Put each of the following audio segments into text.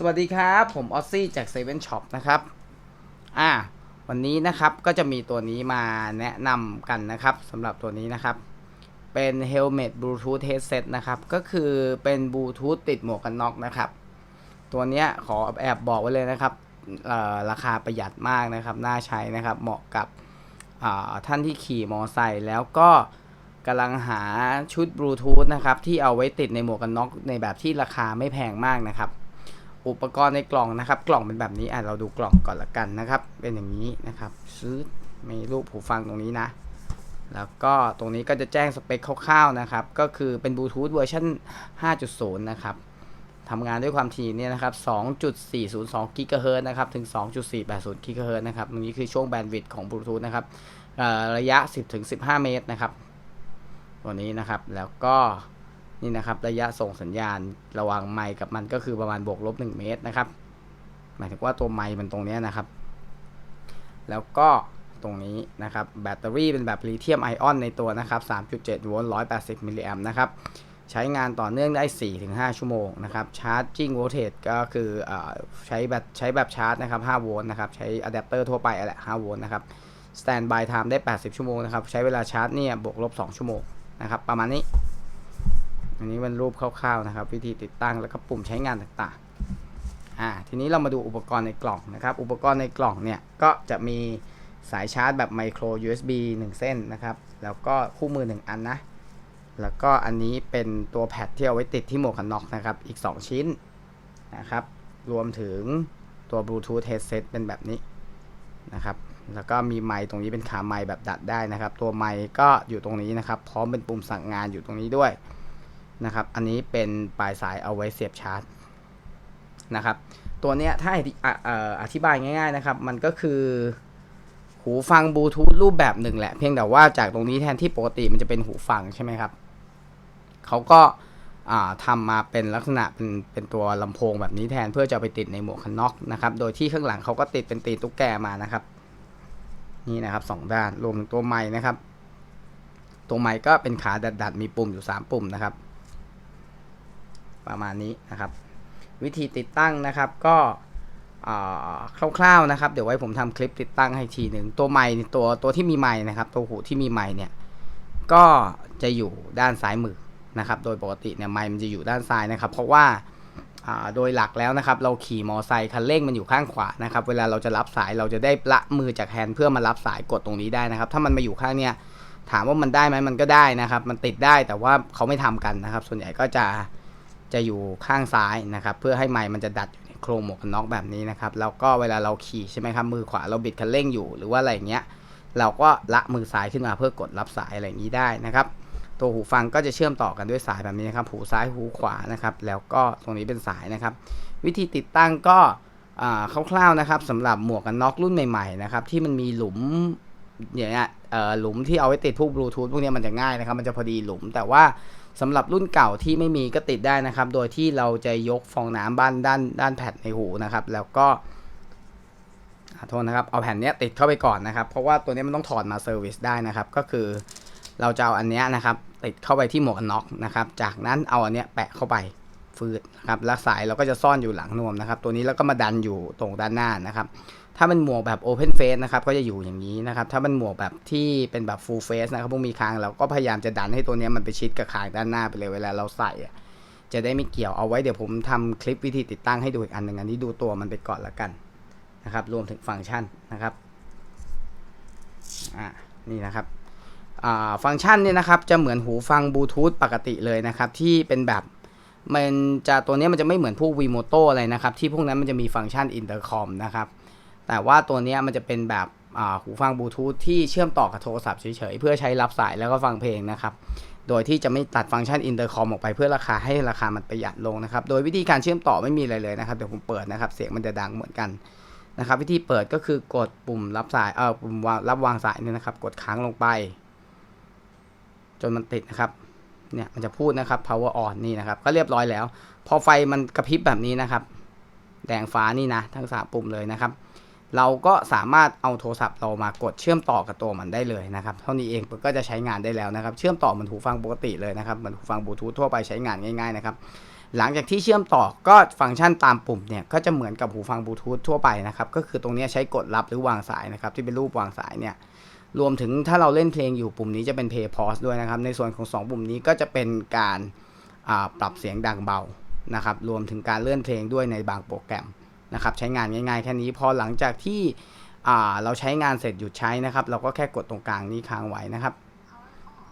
สวัสดีครับ ผมออซซี่จาก Seven Shop นะครับ อ่า วันนี้นะครับก็จะมีตัวนี้มาแนะนำกันนะครับสำหรับตัวนี้นะครับ เป็น Helmet Bluetooth Headset นะครับ ก็คือเป็นบลูทูธติดหมวกกันน็อกนะครับ ตัวเนี้ยขอแอบบอกไว้เลยนะครับราคาประหยัดมากนะครับ น่าใช้นะครับ เหมาะกับท่านที่ขี่มอไซค์แล้วก็กำลังหาชุดบลูทูธนะครับ ที่เอาไว้ติดในหมวกกันน็อกในแบบที่ราคาไม่แพงมากนะครับ อุปกรณ์ในกล่องนะครับ กล่องเป็นแบบนี้อะเราดูกล่องก่อนละกันนะครับ เป็นอย่างนี้นะครับซื้อมีรูปหูฟังตรงนี้นะ แล้วก็ตรงนี้ก็จะแจ้งสเปคคร่าวๆนะครับ ก็คือเป็นบลูทูธเวอร์ชัน5.0 นะครับทำงานด้วยความถี่เนี่ยนะครับ 2.402กิกะเฮิรตซ์นะครับ ถึง 2.480กิกะเฮิรตซ์นะครับตรงนี้คือช่วงแบนด์วิดต์ของบลูทูธนะครับระยะ 10-15 เมตรนะครับ ตัวนี้นะครับ แล้วก็ นี่นะครับ ระยะส่งสัญญาณระหว่างไมค์กับมันก็คือประมาณบวกลบ1เมตรนะครับ หมายถึงว่าตัวไมค์มันตรงนี้นะครับ แล้วก็ตรงนี้นะครับ แบตเตอรี่เป็นแบบลิเธียมไอออนในตัวนะครับ 3.7 โวลต์180 มิลลิแอมป์นะครับ ใช้งานต่อเนื่องได้ 4-5 ชั่วโมงนะครับ ชาร์จจิ้งโวลเทจก็คือออใช้แบบใช้แบบชาร์จนะครับ 5 โวลต์นะครับ ใช้อะแดปเตอร์ทั่วไปแหละ 5 โวลต์นะครับ สแตนบายไทม์ได้ 80 ชั่วโมงนะครับ ใช้เวลาชาร์จเนี่ยบวกลบ 2 ชั่วโมงนะครับ ประมาณนี้ อันนี้เป็นรูปคร่าวๆนะครับ วิธีติดตั้งแล้วก็ปุ่มใช้งานต่างๆอ่าทีนี้เรามาดูอุปกรณ์ในกล่องนะครับ อุปกรณ์ในกล่องเนี่ยก็จะมีสายชาร์จแบบไมโคร USB 1 เส้นนะครับ แล้วก็คู่มือ 1 อันนะ แล้วก็อันนี้เป็นตัวแพดที่เอาไว้ติดที่หมวกกันน็อกนะครับ อีก 2 ชิ้นนะครับ รวมถึงตัว Bluetooth headset เป็นแบบนี้นะครับ แล้วก็มีไมค์ตรงนี้เป็นขาไมค์แบบดัดได้นะครับ ตัวไมค์ก็อยู่ตรงนี้นะครับ พร้อมเป็นปุ่มสั่งงานอยู่ตรงนี้ด้วย นะครับ อันนี้เป็นปลายสายเอาไว้เสียบชาร์จนะครับ ตัวเนี้ยถ้าอธิอะเอ่ออธิบายง่าย ๆนะครับ มันก็คือหูฟังบลูทูธรูปแบบหนึ่งแหละ เพียงแต่ว่าจากตรงนี้แทนที่ปกติมันจะเป็นหูฟังใช่ไหมครับ เขาก็อ่าทำมาเป็นลักษณะเป็นเป็นตัวลำโพงแบบนี้แทนเพื่อจะไปติดในหมวกกันน็อกนะครับ โดยที่ข้างหลังเขาก็ติดเป็นตีนตุ๊กแกมานะครับ นี่นะครับสองด้านรวมถึงตัวไม้นะครับ ตัวไม้ก็เป็นขาดัดๆ มีปุ่มอยู่ 3 ปุ่มนะครับ ประมาณนี้นะครับ วิธีติดตั้งนะครับก็คร่าวๆนะครับ เดี๋ยวไว้ผมทำคลิปติดตั้งให้ทีหนึ่งตัวไม้ตัวตัวที่มีไม้นะครับ ตัวหูที่มีไม้เนี่ยก็จะอยู่ด้านซ้ายมือนะครับ โดยปกติเนี่ยไม้มันจะอยู่ด้านซ้ายนะครับ เพราะว่าโดยหลักแล้วนะครับ เราขี่มอไซค์คันเร่งมันอยู่ข้างขวานะครับ เวลาเราจะรับสายเราจะได้ละมือจากแฮนด์เพื่อมารับสายกดตรงนี้ได้นะครับ ถ้ามันมาอยู่ข้างเนี่ยถามว่ามันได้ไหมมันก็ได้นะครับ มันติดได้แต่ว่าเขาไม่ทำกันนะครับ ส่วนใหญ่ก็จะ จะอยู่ข้างซ้ายนะครับ เพื่อให้ไม้มันจะดัดอยู่ในโครงหมวกกันน็อกแบบนี้นะครับ แล้วก็เวลาเราขี่ใช่ไหมครับ มือขวาเราบิดคันเร่งอยู่หรือว่าอะไรอย่างเงี้ย เราก็ละมือซ้ายขึ้นมาเพื่อกดรับสายอะไรอย่างนี้ได้นะครับ ตัวหูฟังก็จะเชื่อมต่อกันด้วยสายแบบนี้นะครับ หูซ้ายหูขวานะครับ แล้วก็ตรงนี้เป็นสายนะครับ วิธีติดตั้งก็คร่าวๆนะครับสำหรับหมวกกันน็อกรุ่นใหม่ๆนะครับที่มันมีหลุมอย่างเงี้ย หลุมที่เอาไว้ติดพวกบลูทูธพวกนี้มันจะง่ายนะครับ มันจะพอดีหลุม แต่ว่าสำหรับรุ่นเก่าที่ไม่มีก็ติดได้นะครับ โดยที่เราจะยกฟองน้ำบ้านด้านด้านแผ่นในหูนะครับ แล้วก็ขอโทษนะครับ เอาแผ่นนี้ติดเข้าไปก่อนนะครับ เพราะว่าตัวนี้มันต้องถอดมาเซอร์วิสได้นะครับ ก็คือเราจะเอาอันนี้นะครับ ติดเข้าไปที่หมวกกันน็อกนะครับ จากนั้นเอาอันนี้แปะเข้าไปฟืดนะครับ แล้วสายเราก็จะซ่อนอยู่หลังนวมนะครับ ตัวนี้แล้วก็มาดันอยู่ตรงด้านหน้านะครับ ถ้าเป็นหมวกแบบ Open Face นะครับก็จะอยู่อย่างนี้นะครับ ถ้าเป็นหมวกแบบที่เป็นแบบ Full Face นะครับพวกมีคางเราก็พยายามจะดันให้ตัวนี้มันไปชิดกับคางด้านหน้าไปเลยเวลาเราใส่จะได้ไม่เกี่ยวเอาไว้เดี๋ยวผมทำคลิปวิธีติดตั้งให้ดูอีกอันหนึ่งอันนี้ดูตัวมันไปก่อนละกันนะครับ รวมถึงฟังก์ชันนะครับอ่านี่นะครับอ่าฟังก์ชันเนี่ยนะครับจะเหมือนหูฟังบลูทูธปกติเลยนะครับที่เป็นแบบมันจะตัวนี้มันจะไม่เหมือนพวก v ีโมโตอะไรนะครับที่พวกนั้นมันจะมีฟังก์ชันอินเตอร์คอมนะครับ แต่ว่าตัวนี้มันจะเป็นแบบหูฟังบลูทูธที่เชื่อมต่อกับโทรศัพท์เฉยๆ เพื่อใช้รับสายแล้วก็ฟังเพลงนะครับ โดยที่จะไม่ตัดฟังก์ชันอินเตอร์คอมออกไปเพื่อราคาให้ราคามันประหยัดลงนะครับ โดยวิธีการเชื่อมต่อไม่มีอะไรเลยนะครับ เดี๋ยวผมเปิดนะครับ เสียงมันจะดังเหมือนกันนะครับ วิธีเปิดก็คือกดปุ่มรับสายเออปุ่มรับวางสายเนี่ยนะครับ กดค้างลงไป จนมันติดนะครับ เนี่ยมันจะพูดนะครับ power on นี่นะครับ ก็เรียบร้อยแล้ว พอไฟมันกระพริบแบบนี้นะครับ แดงฟ้านี่นะ ทั้งสามปุ่มเลยนะครับ เราก็สามารถเอาโทรศัพท์เรามากดเชื่อมต่อกับตัวมันได้เลยนะครับ เท่านี้เองก็จะใช้งานได้แล้วนะครับ เชื่อมต่อเหมือนหูฟังปกติเลยนะครับเหมือนหูฟังบลูทูธทั่วไปใช้งานง่ายๆนะครับหลังจากที่เชื่อมต่อก็ฟังก์ชันตามปุ่มเนี่ยก็จะเหมือนกับหูฟังบลูทูธทั่วไปนะครับก็คือตรงนี้ใช้กดรับหรือวางสายนะครับที่เป็นรูปวางสายเนี่ยรวมถึงถ้าเราเล่นเพลงอยู่ปุ่มนี้จะเป็น play pause ด้วยนะครับในส่วนของ 2 ปุ่มนี้ก็จะเป็นการปรับเสียงดังเบานะครับรวมถึงการเลื่อนเพลงด้วยในบางโปรแกรม นะครับใช้งานง่ายๆแค่นี้พอหลังจากที่เราใช้งานเสร็จหยุดใช้นะครับ เราก็แค่กดตรงกลางนี้ค้างไว้นะครับ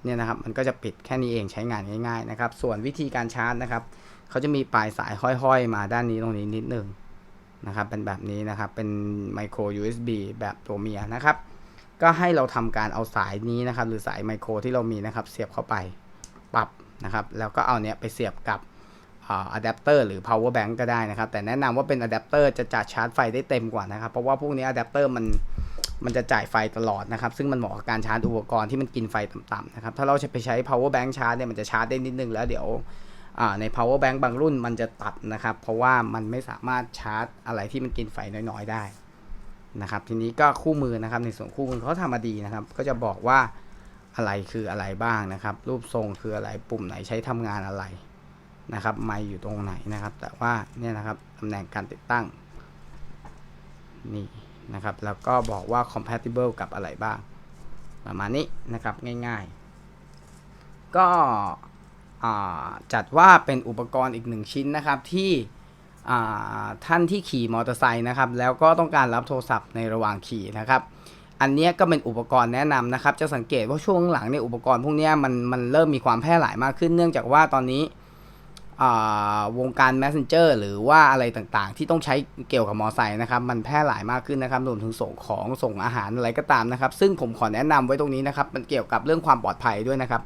เนี่ยนะครับมันก็จะปิดแค่นี้เองใช้งานง่าย ๆนะครับ ส่วนวิธีการชาร์จนะครับเขาจะมีปลายสายห้อยๆ มาด้านนี้ตรงนี้นิดนึงนะครับเป็นแบบนี้นะครับเป็นไมโคร USB แบบตัวเมียนะครับ ก็ให้เราทำการเอาสายนี้นะครับ หรือสายไมโครที่เรามีนะครับ เสียบเข้าไปปรับนะครับ แล้วก็เอาเนี้ยไปเสียบกับ อะแดปเตอร์หรือ power bank ก็ได้นะครับ แต่แนะนำว่าเป็นอะแดปเตอร์จะจัดชาร์จไฟได้เต็มกว่านะครับ เพราะว่าพวกนี้อะแดปเตอร์มันมันจะจ่ายไฟตลอดนะครับ ซึ่งมันเหมาะกับการชาร์จอุปกรณ์ที่มันกินไฟต่ำๆนะครับ ถ้าเราจะไปใช้ power bank ชาร์จเนี่ยมันจะชาร์จได้นิดนึงแล้วเดี๋ยวใน power bank บางรุ่นมันจะตัดนะครับ เพราะว่ามันไม่สามารถชาร์จอะไรที่มันกินไฟน้อยๆได้นะครับ ทีนี้ก็คู่มือนะครับ ในส่วนคู่มือเขาทำมาดีนะครับ ก็จะบอกว่าอะไรคืออะไรบ้างนะครับ รูปทรงคืออะไรปุ่มไหนใช้ทำงานอะไร นะครับไมค์อยู่ตรงไหนนะครับ แต่ว่าเนี่ยนะครับตำแหน่งการติดตั้งนี่นะครับ แล้วก็บอกว่า compatible กับอะไรบ้าง ประมาณนี้นะครับง่ายๆ ก็จัดว่าเป็นอุปกรณ์อีกหนึ่งชิ้นนะครับที่ท่านที่ขี่มอเตอร์ไซค์นะครับ แล้วก็ต้องการรับโทรศัพท์ในระหว่างขี่นะครับ อันนี้ก็เป็นอุปกรณ์แนะนำนะครับ จะสังเกตว่าช่วงหลังเนี่ยอุปกรณ์พวกนี้มันมันเริ่มมีความแพร่หลายมากขึ้นเนื่องจากว่าตอนนี้ วงการ messenger หรือว่าอะไรต่างๆ ที่ต้องใช้เกี่ยวกับมอไซค์นะครับ มันแพร่หลายมากขึ้นนะครับรวมถึงส่งของส่งอาหารอะไรก็ตามนะครับ ซึ่งผมขอแนะนำไว้ตรงนี้นะครับ มันเกี่ยวกับเรื่องความปลอดภัยด้วยนะครับ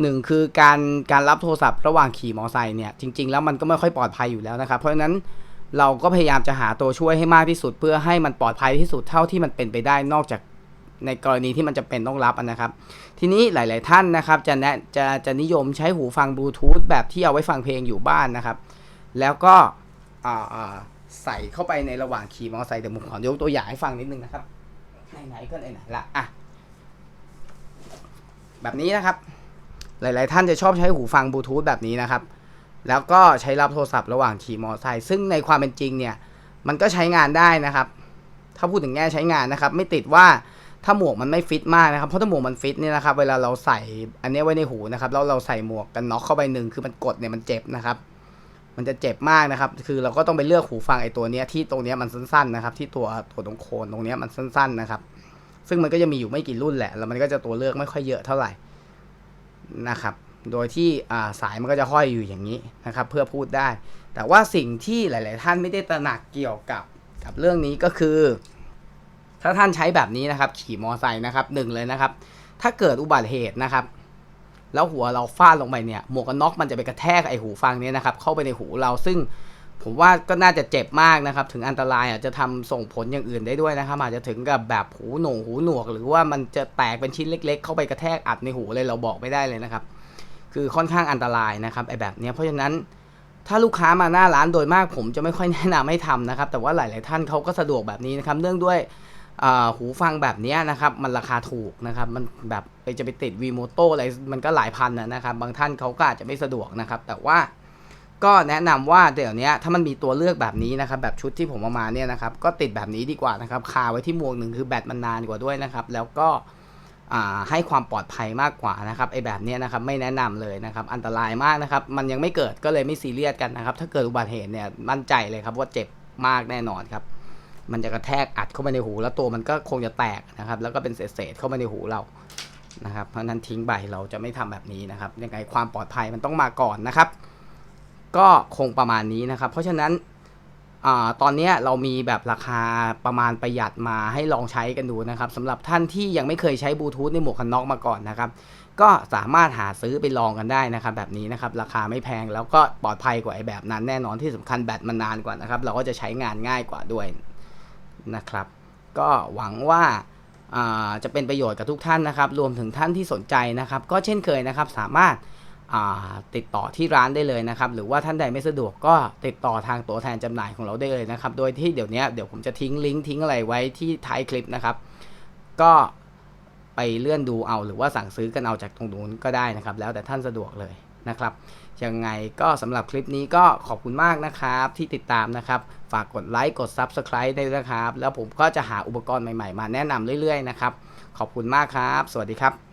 หนึ่งคือการการรับโทรศัพท์ระหว่างขี่มอไซค์เนี่ยจริง ๆ แล้วมันก็ไม่ค่อยปลอดภัยอยู่แล้วนะครับ เพราะฉะนั้นเราก็พยายามจะหาตัวช่วยให้มากที่สุด เพื่อให้มันปลอดภัยที่สุดเท่าที่มันเป็นไปได้นอกจาก ในกรณีที่มันจะเป็นต้องรับนะครับ ทีนี้หลาย ๆ ท่านนะครับจะแนะจะจะนิยมใช้หูฟังบลูทูธแบบที่เอาไว้ฟังเพลงอยู่บ้านนะครับ แล้วก็ใส่เข้าไปในระหว่างขี่มอเตอร์ไซค์เดี๋ยวผมขอยกตัวอย่างให้ฟังนิดนึงนะครับไหนๆก็ไหนๆละอะแบบนี้นะครับ หลาย ๆ ท่านจะชอบใช้หูฟังบลูทูธแบบนี้นะครับ แล้วก็ใช้รับโทรศัพท์ระหว่างขี่มอเตอร์ไซค์ซึ่งในความเป็นจริงเนี่ย มันก็ใช้งานได้นะครับ ถ้าพูดถึงแง่ใช้งานนะครับ ไม่ติดว่า ถ้าหมวกมันไม่ฟิตมากนะครับ เพราะถ้าหมวกมันฟิตเนี่ยนะครับ เวลาเราใส่อันนี้ไว้ในหูนะครับ แล้วเราใส่หมวกกันน็อกเข้าไปหนึ่งคือมันกดเนี่ยมันเจ็บนะครับ มันจะเจ็บมากนะครับ คือเราก็ต้องไปเลือกหูฟังไอ้ตัวเนี้ยที่ตรงเนี้ยมันสั้นๆนะครับ ที่ตัวตัวตรงโคนตรงเนี้ยมันสั้นๆนะครับ ซึ่งมันก็จะมีอยู่ไม่กี่รุ่นแหละ แล้วมันก็จะตัวเลือกไม่ค่อยเยอะเท่าไหร่นะครับ โดยที่สายมันก็จะห้อยอยู่อย่างนี้นะครับ เพื่อพูดได้ แต่ว่าสิ่งที่หลาย ๆ ท่านไม่ได้ตระหนักเกี่ยวกับกับเรื่องนี้ก็คือ ถ้าท่านใช้แบบนี้นะครับ ขี่มอไซค์นะครับหนึ่งเลยนะครับ ถ้าเกิดอุบัติเหตุนะครับ แล้วหัวเราฟาดลงไปเนี่ยหมวกกันน็อกมันจะไปกระแทกไอหูฟังเนี้นะครับ เข้าไปในหูเราซึ่งผมว่าก็น่าจะเจ็บมากนะครับ ถึงอันตรายอาจจะทำส่งผลอย่างอื่นได้ด้วยนะครับ อาจจะถึงกับแบบหูหนงหูหนวก หรือว่ามันจะแตกเป็นชิ้นเล็ก ๆ เข้าไปกระแทกอัดในหูเลยเราบอกไม่ได้เลยนะครับ คือค่อนข้างอันตรายนะครับไอแบบเนี้ยเพราะฉะนั้นถ้าลูกค้ามาหน้าร้านโดยมากผมจะไม่ค่อยแนะนำให้ทำนะครับ แต่ว่าหลาย ๆ ท่านเขาก็สะดวกแบบนี้นะครับ เนื่องด้วย หูฟังแบบนี้นะครับมันราคาถูกนะครับมันแบบไปจะไปติดวีโมโตอะไรมันก็หลายพันนะครับบางท่านเขาก็อาจจะไม่สะดวกนะครับ แต่ว่าก็แนะนำว่าเดี๋ยวนี้ถ้ามันมีตัวเลือกแบบนี้นะครับแบบชุดที่ผมเอามาเนี่ยนะครับก็ติดแบบนี้ดีกว่านะครับคาไว้ที่หมวกหนึ่งคือแบตมันนานกว่าด้วยนะครับ แล้วก็ให้ความปลอดภัยมากกว่านะครับไอแบบนี้นะครับไม่แนะนำเลยนะครับอันตรายมากนะครับมันยังไม่เกิดก็เลยไม่ซีเรียสกันนะครับถ้าเกิดอุบัติเหตุเนี่ยมั่นใจเลยครับว่าเจ็บมากแน่นอนครับ มันจะกระแทกอัดเข้าไปในหู แล้วตัวมันก็คงจะแตกนะครับ แล้วก็เป็นเศษๆเข้ามาในหูเรานะครับ เพราะนั้นทิ้งไปเราจะไม่ทำแบบนี้นะครับ ยังไงความปลอดภัยมันต้องมาก่อนนะครับ ก็คงประมาณนี้นะครับ เพราะฉะนั้นอตอนนี้เรามีแบบราคาประมาณประหยัดมาให้ลองใช้กันดูนะครับสำหรับท่านที่ยังไม่เคยใช้บลูทูธในหมวกกันน็อกมาก่อนนะครับ ก็สามารถหาซื้อไปลองกันได้นะครับ แบบนี้นะครับ ราคาไม่แพงแล้วก็ปลอดภัยกว่าไอ้แบบนั้นแน่นอนที่สำคัญแบตมันนานกว่านะครับ เราก็จะใช้งานง่ายกว่าด้วย นะครับ ก็หวังว่าาจะเป็นประโยชน์กับทุกท่านนะครับ รวมถึงท่านที่สนใจนะครับ ก็เช่นเคยนะครับสามารถาติดต่อที่ร้านได้เลยนะครับ หรือว่าท่านใดไม่สะดวกก็ติดต่อทางตัวแทนจำหน่ายของเราได้เลยนะครับ โดยที่เดี๋ยวนี้เดี๋ยวผมจะทิ้งลิงก์ทิ้งอะไรไว้ที่ท้ายคลิปนะครับ ก็ไปเลื่อนดูเอาหรือว่าสั่งซื้อกันเอาจากตรงนู้นก็ได้นะครับ แล้วแต่ท่านสะดวกเลย นะครับยังไงก็สำหรับคลิปนี้ก็ขอบคุณมากนะครับที่ติดตามนะครับ ฝากกดไลค์กด Subscribe ได้ด้วยนะครับ แล้วผมก็จะหาอุปกรณ์ใหม่ๆ มาแนะนำเรื่อยๆนะครับ ขอบคุณมากครับ สวัสดีครับ